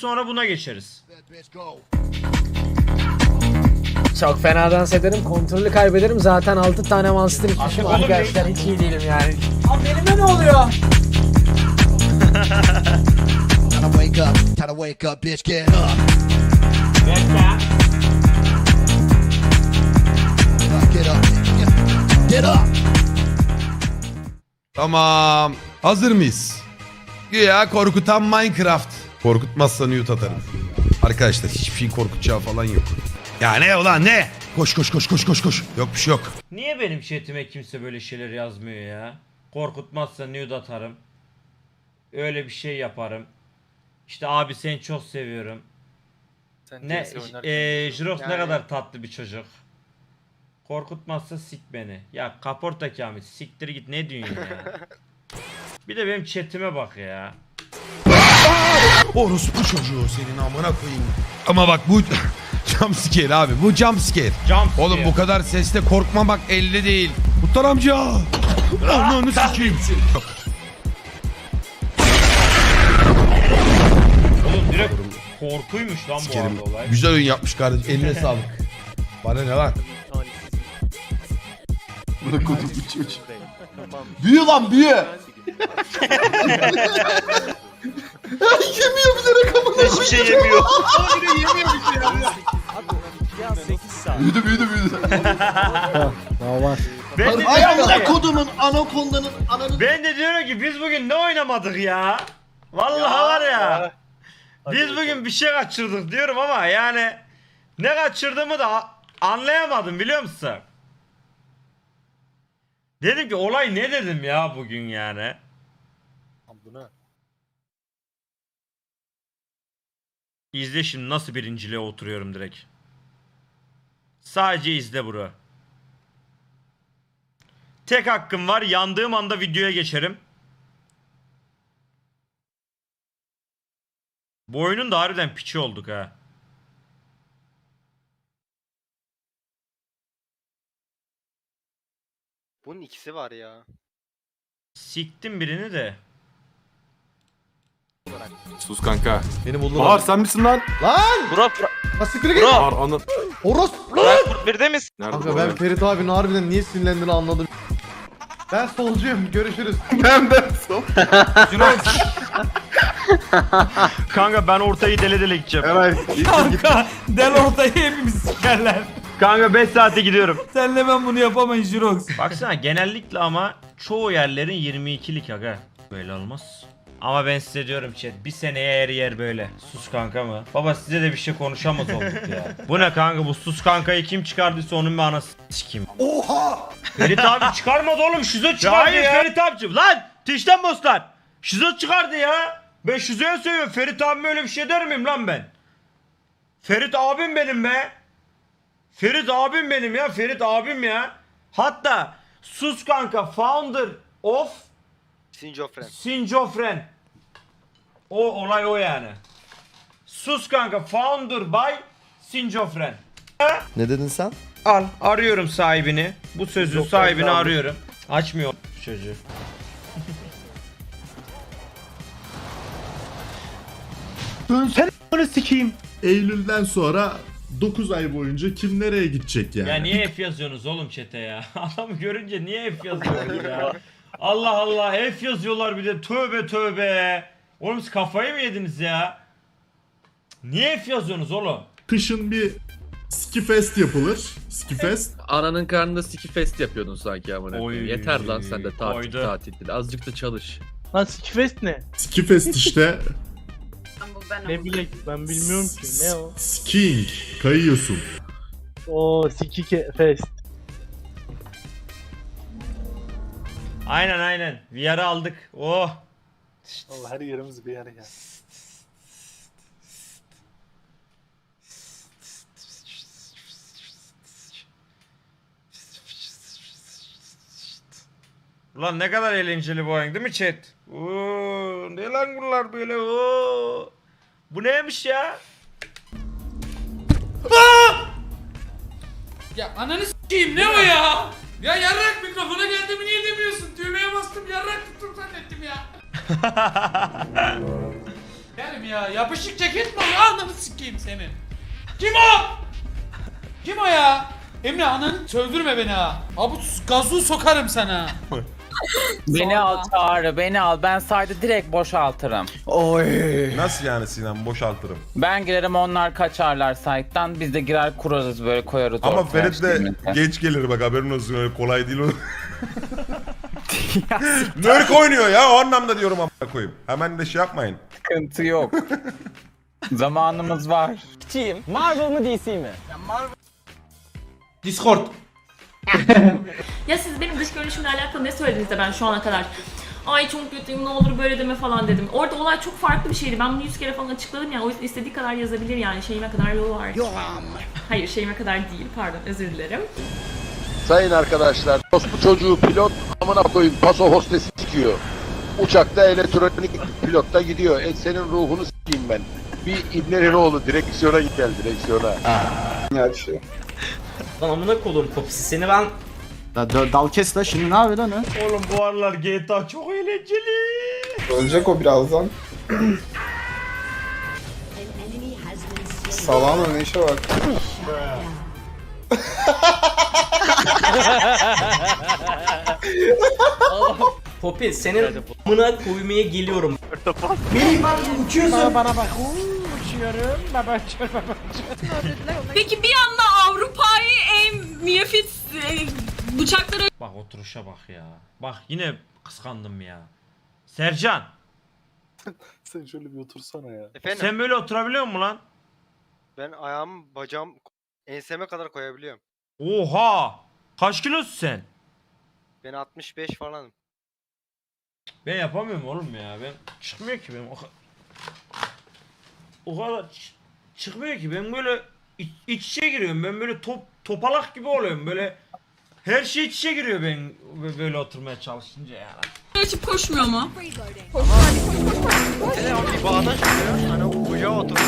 Sonra buna geçeriz. Çok fena dans ederim. Kontrolü kaybederim. Zaten 6 tane monster içmişim. Arkadaşlar hiç iyi değilim yani. Abi elime ne oluyor? Wake up, time to wake up, bitch, get up. Get up, get, get up. Tamam. Hazır mıyız? Güya korkutan Minecraft. Korkutmazsa Newt atarım. Arkadaşlar hiçbir şey korkutacağı falan yok. Ya ne ulan ne? Koş koş koş koş koş koş. Yok bir şey yok. Niye benim chatime kimse böyle şeyler yazmıyor ya? Korkutmazsa nude atarım. Öyle bir şey yaparım. İşte abi seni çok seviyorum. Ne eee Jirox ne kadar tatlı bir çocuk. Korkutmazsa sik beni. Ya kaporta Kamil siktir git ne diyorsun ya? bir de benim chatime bak ya. Orospu çocuğu senin amına koyayım. Ama bak bu jumpscare abi. Bu jumpscare. Jump Oğlum bu kadar sesle korkma bak elde değil. Muhtar amca. Ananı sikeyim. Yok. Oğlum direkt korkuymuş lan bu Sikerim. arada olay. Güzel oyun yapmış kardeşim. Eline sağlık. Bana ne lan? Büyü lan büyü. Hiçbir şey yemiyor. Büyüdü büyüdü büyüdü. Daha var. Ben de, Ay diyorum amına ki, kodumun anakondanın ananı. ben de diyorum ki biz bugün ne oynamadık ya? Vallahi var ya. Biz bugün bir şey kaçırdık diyorum ama yani ne kaçırdığımı da a- anlayamadım biliyor musun? Dedim ki olay ne dedim ya bugün yani. İzle şimdi nasıl birinciliğe oturuyorum direkt. Sadece izle bro. Tek hakkım var. Yandığım anda videoya geçerim. Bu oyunun da harbiden piçi olduk ha. Bunun ikisi var ya. Siktim birini de. Sus kanka. Beni buldun Bahar sen misin lan? Lan! Burak, Burak, Ha siktir git. Bahar anı... Oros. Burak Kurt birde misin? Nerede Kanka bu ben oyun? Ferit abinin harbiden niye sinirlendiğini anladım. Ben solcuyum. Görüşürüz. Ben de son. Kanka ben ortayı dele dele gideceğim. Evet. Kanka del ortayı hepimiz sikerler. Kanka 5 saate gidiyorum. Senle ben bunu yapamayız Jirox. Baksana genellikle ama çoğu yerlerin 22'lik aga. Böyle olmaz. Ama ben size diyorum chat bir seneye her yer böyle. Sus kanka mı? Baba size de bir şey konuşamaz olduk ya. Bu ne kanka bu sus kankayı kim çıkardıysa onun bir anası sikeyim. Oha! Ferit abi çıkarmadı oğlum şizo çıkardı hayır ya. Ferit abi lan Twitch'ten bosslar. Şizo çıkardı ya. Ben şizoya söylüyorum Ferit abime öyle bir şey der miyim lan ben? Ferit abim benim be. Ferit abim benim ya Ferit abim ya. Hatta sus kanka founder of Sinjofren. Sinjofren. O olay o yani. Sus kanka founder by Sinjofren. Ne dedin sen? Al arıyorum sahibini. Bu sözün sahibini arıyorum. Açmıyor çocuğu. Eylül'den sonra 9 ay boyunca kim nereye gidecek yani? Ya niye F yazıyorsunuz oğlum chat'e ya? Adamı görünce niye F yazıyorsunuz ya? Allah Allah F yazıyorlar bir de tövbe tövbe. Oğlum siz kafayı mı yediniz ya? Niye F yazıyorsunuz oğlum? Kışın bir Skifest yapılır. Skifest. Ananın karnında siki fest yapıyordun sanki amına Oy, koyayım. Yeter lan sen de tatil oydu. tatil. Azıcık da çalış. Lan Sikfest ne? Skifest işte. Ne bilek ben bilmiyorum ki ne o? Skiing. Kayıyorsun. O Sikike Fest. Aynen aynen. VR'ı aldık. Oh. Allah her yerimiz bir yer ya. Ulan ne kadar eğlenceli bu oyun değil mi chat? Oo, ne lan bunlar böyle? Oo. Bu neymiş ya? Ya ananı s**eyim ne o ya? Ya yarrak mikrofona geldi mi niye demiyorsun? Düğmeye bastım yarrak tuttum zannettim ya. Benim ya yapışık ceket mi o? Ananı sikeyim senin. Kim o? Kim o ya? Emre ananı söldürme beni ha. Abi gazu sokarım sana. Beni al çağrı beni al ben saydı direkt boşaltırım. Nasıl yani Sinan boşaltırım. Ben girerim onlar kaçarlar site'tan biz de girer kurarız böyle koyarız Ama ortaya Ferit de işte. geç gelir bak haberin olsun öyle kolay değil o. Nörk oynuyor ya o anlamda diyorum ama koyayım. Hemen de şey yapmayın. Sıkıntı yok. Zamanımız var. Marvel mı DC mi? Discord. Ya siz benim dış görünüşümle alakalı ne söylediniz de ben şu ana kadar Ay çok kötüyüm ne olur böyle deme falan dedim. Orada olay çok farklı bir şeydi. Ben bunu yüz kere falan açıkladım ya. O yüzden istediği kadar yazabilir yani. Şeyime kadar yolu var. Hayır şeyime kadar değil pardon özür dilerim. Sayın arkadaşlar, bu çocuğu pilot amına koyayım paso hostesi sikiyor. Uçakta elektronik pilotta gidiyor. E senin ruhunu sikeyim ben. Bir ibnerin oğlu direksiyona gel direksiyona. Lan amına kolum popisi seni ben... dal kes la şimdi ne yapıyor lan Oğlum bu aralar GTA çok eğlenceli. Ölecek o birazdan. Salağın ne işe bak. Popi senin amına koymaya geliyorum. Peki bir anda Avrupa'yı en miyafit bıçaklara Bak oturuşa bak ya. Bak yine kıskandım ya. Sercan Sen şöyle bir otursana ya. Efendim sen böyle oturabiliyor musun lan? ben ayağım bacağım enseme kadar koyabiliyorum. Oha! Kaç kilosun sen? Ben 65 falanım. Ben yapamıyorum oğlum ya. Ben çıkmıyor ki benim. O, ka- o kadar çıkmıyor ki. Ben böyle iç, iç içe giriyorum. Ben böyle top topalak gibi oluyorum. Böyle her şey iç içe giriyor ben bö- böyle oturmaya çalışınca yani. açıp koşmuyor mu? Bir bağdaş kuruyor. Hani kucağa oturuyor.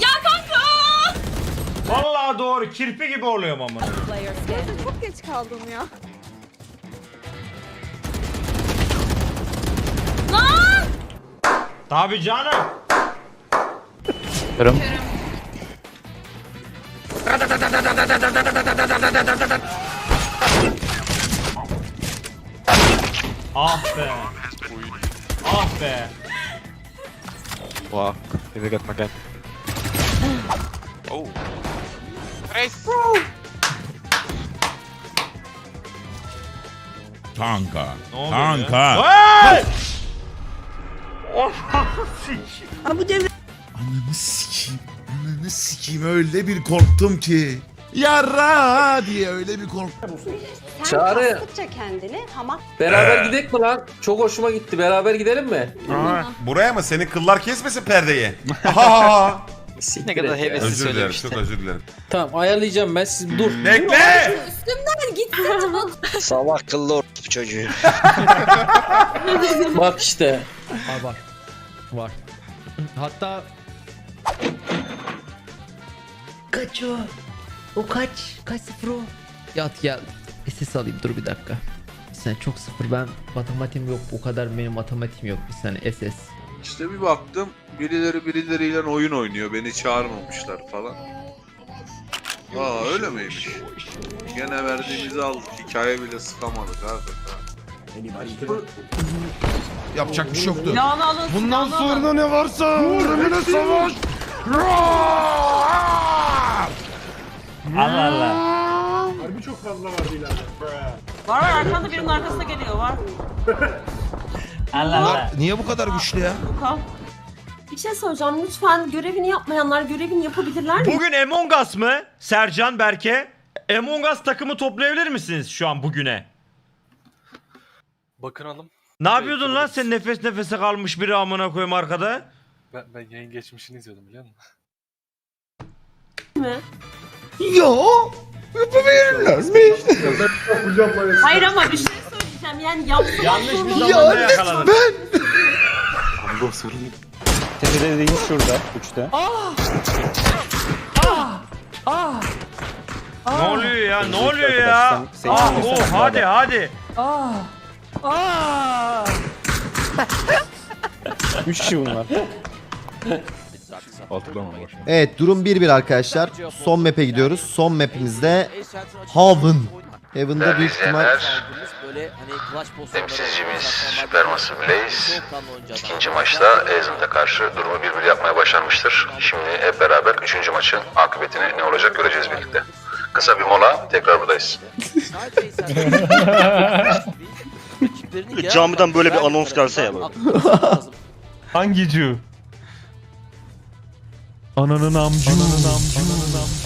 Ya kanka! Vallahi doğru kirpi gibi oluyorum ama. Çok geç kaldım ya. Tabii canım. Ah be. Ah be. Kanka. Ne oluyor Kanka. ya? Hey! Ananı sikeyim. Ananı sikeyim öyle bir korktum ki. Yarra diye öyle bir korktum. Çağrı kendini hamak beraber gidelim mi lan? Çok hoşuma gitti beraber gidelim mi? Buraya mı? Senin kıllar kesmesin perdeyi. Aha. Ne kadar hevesli özür dilerim çok özür dilerim. Tamam ayarlayacağım ben siz dur. Bekle. git. Salak kıllı orospu çocuğu. Bak işte. Var. Var. Hatta Kaç o? O kaç? Kaç sıfır o? Yat gel. SS alayım dur bir dakika. Sen çok sıfır ben matematiğim yok o kadar benim matematiğim yok bir saniye SS. İşte bir baktım birileri birileriyle oyun oynuyor beni çağırmamışlar falan. Aa öyle miymiş? Gene verdiğimizi aldık hikaye bile sıkamadık abi. Yapacak bir şey yoktu. Silahını alın. Bundan sonra ne varsa ölümüne savaş. Allah Allah. Var var arkanda birinin arkasına geliyor var. Allah Allah. Niye bu kadar güçlü ya? Bir şey soracağım lütfen görevini yapmayanlar görevini yapabilirler mi? Bugün Among Us mı? Sercan Berke. Among Us takımı toplayabilir misiniz şu an bugüne? Bakınalım. Ne yapıyordun lan sen nefes nefese kalmış biri amına koyayım arkada? Ben, ben yayın geçmişini izliyordum biliyor musun? Mi işte? Hayır ama bir şey söyleyeceğim yani yapsın. Yanlış bir zamanda yakaladın. Ne oluyor ya? Ne oluyor ya? Ah oh hadi hadi. Üç kişi bunlar. Evet durum 1-1 arkadaşlar. Son map'e gidiyoruz. Son map'imizde Haven. Heaven'da büyük ihtimal Temsilcimiz Supermassive Blaze ikinci maçta Ezmut'a karşı durumu 1-1 yapmaya başarmıştır. Şimdi hep beraber üçüncü maçın akıbetini ne olacak göreceğiz birlikte. Kısa bir mola tekrar buradayız. Camiden böyle bir anons gelse ya böyle. Hangi cu? Ananın amcu. Ananın amcu. Göt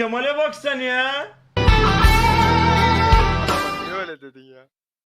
Kemal'e bak sen ya. Niye öyle dedin ya?